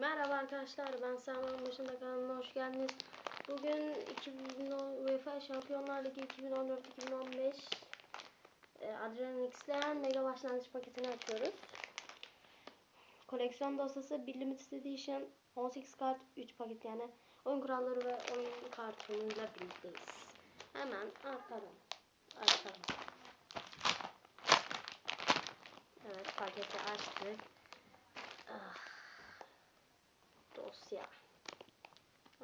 Merhaba arkadaşlar ben Selman başında kanalına hoş geldiniz. Bugün 2010 UEFA Şampiyonlar Ligi 2014-2015 e, Adrian X'leyen Mega Başlangıç paketini açıyoruz. Koleksiyon dosyası 1 Limited Edition 18 kart 3 paket yani oyun kuralları ve oyun kartıyla birlikteyiz. Hemen arkadan açalım. Evet paketi açtık. Dosya.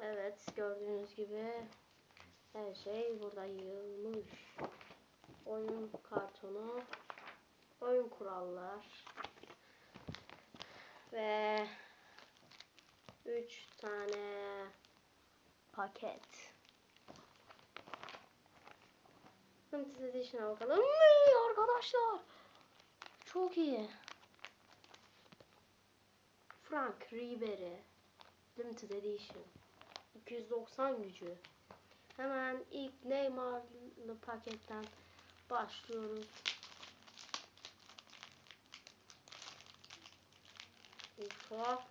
Evet gördüğünüz gibi her şey burada yığılmış. Oyun kartonu, oyun kurallar ve 3 tane paket. Limited Edition'a bakalım. Iy, Arkadaşlar çok iyi. Frank Ribery Limited Edition 290 gücü. Hemen ilk Neymar'lı paketten başlıyoruz. Ufa.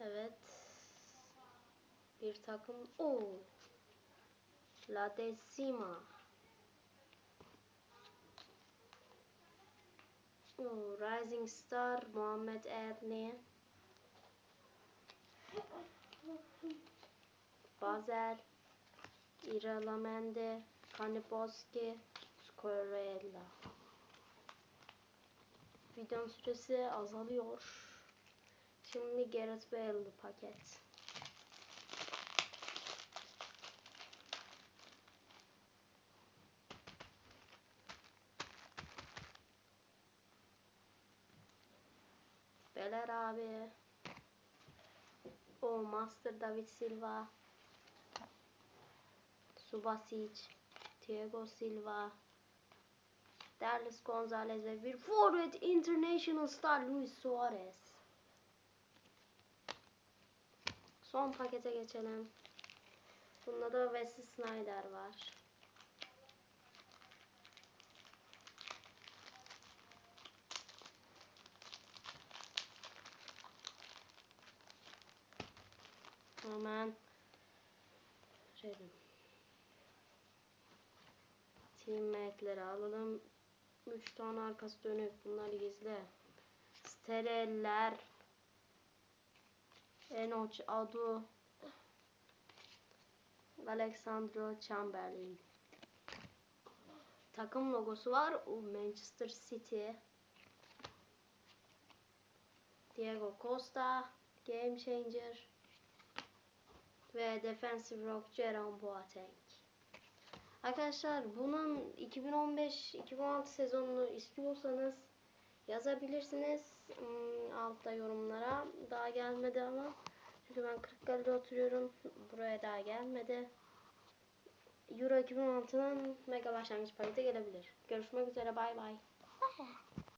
Evet. Bir takım. o La Decima. Rising Star Muhammed Erni Bazel Iralamende Kaniboski Scorella Videonun süresi azalıyor. Şimdi Gareth Bale'lı paket. Beler abi. O Master David Silva. Subasic. Thiago Silva. Derlis Gonzalez ve bir forward international star Luis Suarez. Son pakete geçelim. Bunda da Wesley Snyder var. Hemen verelim. Teammate'leri alalım. 3 tane arkası dönük. Bunları gizle. Stereller. Enoch Adu. Alexandro Chamberlain. Takım logosu var. Manchester City. Diego Costa. Game Changer ve Defensive Rock Jerome Boateng. Arkadaşlar bunun 2015-2016 sezonunu istiyorsanız yazabilirsiniz hmm, altta yorumlara. Daha gelmedi ama. Çünkü ben Kırıkkale'de oturuyorum. Buraya daha gelmedi. Euro 2016'nın mega başlangıç paketi gelebilir. Görüşmek üzere bay bay.